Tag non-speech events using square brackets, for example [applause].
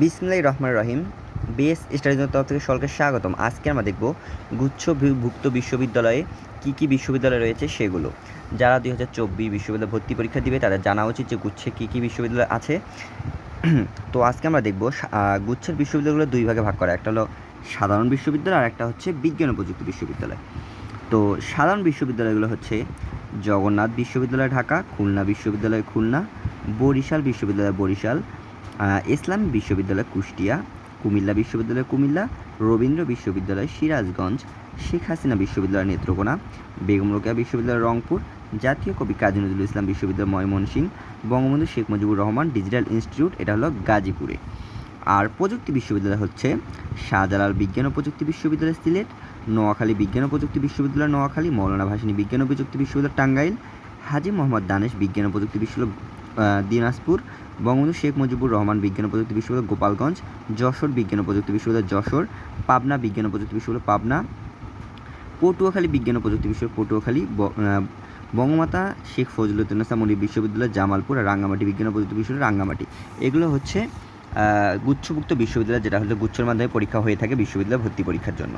বিসমুল্লাহ রহমান রহিম। বিএস স্টাডিজের তরফ থেকে সকলকে স্বাগতম। আজকে আমরা দেখব গুচ্ছভুক্ত বিশ্ববিদ্যালয়ে কী কী বিশ্ববিদ্যালয় রয়েছে সেগুলো। যারা দুই হাজার চব্বিশ বিশ্ববিদ্যালয় ভর্তি পরীক্ষা দিবে, তাদের জানা উচিত যে গুচ্ছে কী কী বিশ্ববিদ্যালয় আছে। [clears throat] তো আজকে আমরা দেখব গুচ্ছের বিশ্ববিদ্যালয়গুলো দুই ভাগে ভাগ করা। একটা হলো সাধারণ বিশ্ববিদ্যালয়, আর একটা হচ্ছে বিজ্ঞান ও প্রযুক্তি বিশ্ববিদ্যালয়। তো সাধারণ বিশ্ববিদ্যালয়গুলো হচ্ছে জগন্নাথ বিশ্ববিদ্যালয় ঢাকা, খুলনা বিশ্ববিদ্যালয় খুলনা, বরিশাল বিশ্ববিদ্যালয় বরিশাল ইসলামী বিশ্ববিদ্যালয় কুষ্টিয়া, কুমিল্লা বিশ্ববিদ্যালয় কুমিল্লা, রবীন্দ্র বিশ্ববিদ্যালয় সিরাজগঞ্জ, শেখ হাসিনা বিশ্ববিদ্যালয় নেত্রকোনা, বেগম রোকেয়া বিশ্ববিদ্যালয় রংপুর, জাতীয় কবি কাজী নজরুল ইসলাম বিশ্ববিদ্যালয় ময়মনসিংহ, বঙ্গবন্ধু শেখ মুজিবুর রহমান ডিজিটাল ইনস্টিটিউট, এটা হলো গাজীপুরে। আর প্রযুক্তি বিশ্ববিদ্যালয় হচ্ছে শাহজালাল বিজ্ঞান ও প্রযুক্তি বিশ্ববিদ্যালয় সিলেট, নোয়াখালী বিজ্ঞান ও প্রযুক্তি বিশ্ববিদ্যালয় নোয়াখালী, মৌলানা ভাসানী বিজ্ঞান ও প্রযুক্তি বিশ্ববিদ্যালয় টাঙ্গাইল, হাজি মোহাম্মদ দানেশ বিজ্ঞান ও প্রযুক্তি বিশ্ববিদ্যালয় দিনাজপুর, বঙ্গবন্ধু শেখ মুজিবুর রহমান বিজ্ঞান প্রযুক্তি বিশ্ববিদ্যালয়, গোপালগঞ্জ, যশোর বিজ্ঞান ও প্রযুক্তি বিশ্ববিদ্যালয়, যশোর, পাবনা বিজ্ঞান ও প্রযুক্তি বিশ্ববিদ্যালয়, পাবনা, পটুয়াখালী বিজ্ঞান ও প্রযুক্তি বিশ্ববিদ্যালয়, পটুয়াখালী বঙ্গমাতা শেখ ফজলুদ্দিন মনি বিশ্ববিদ্যালয়, জামালপুর আর রাঙ্গামাটি বিজ্ঞান প্রযুক্তি বিশ্ববিদ্যালয়, রাঙ্গামাটি। এগুলো হচ্ছে গুচ্ছভুক্ত বিশ্ববিদ্যালয়, যেটা হলো গুচ্ছের মাধ্যমে পরীক্ষা হয়ে থাকে বিশ্ববিদ্যালয় ভর্তি পরীক্ষার জন্য।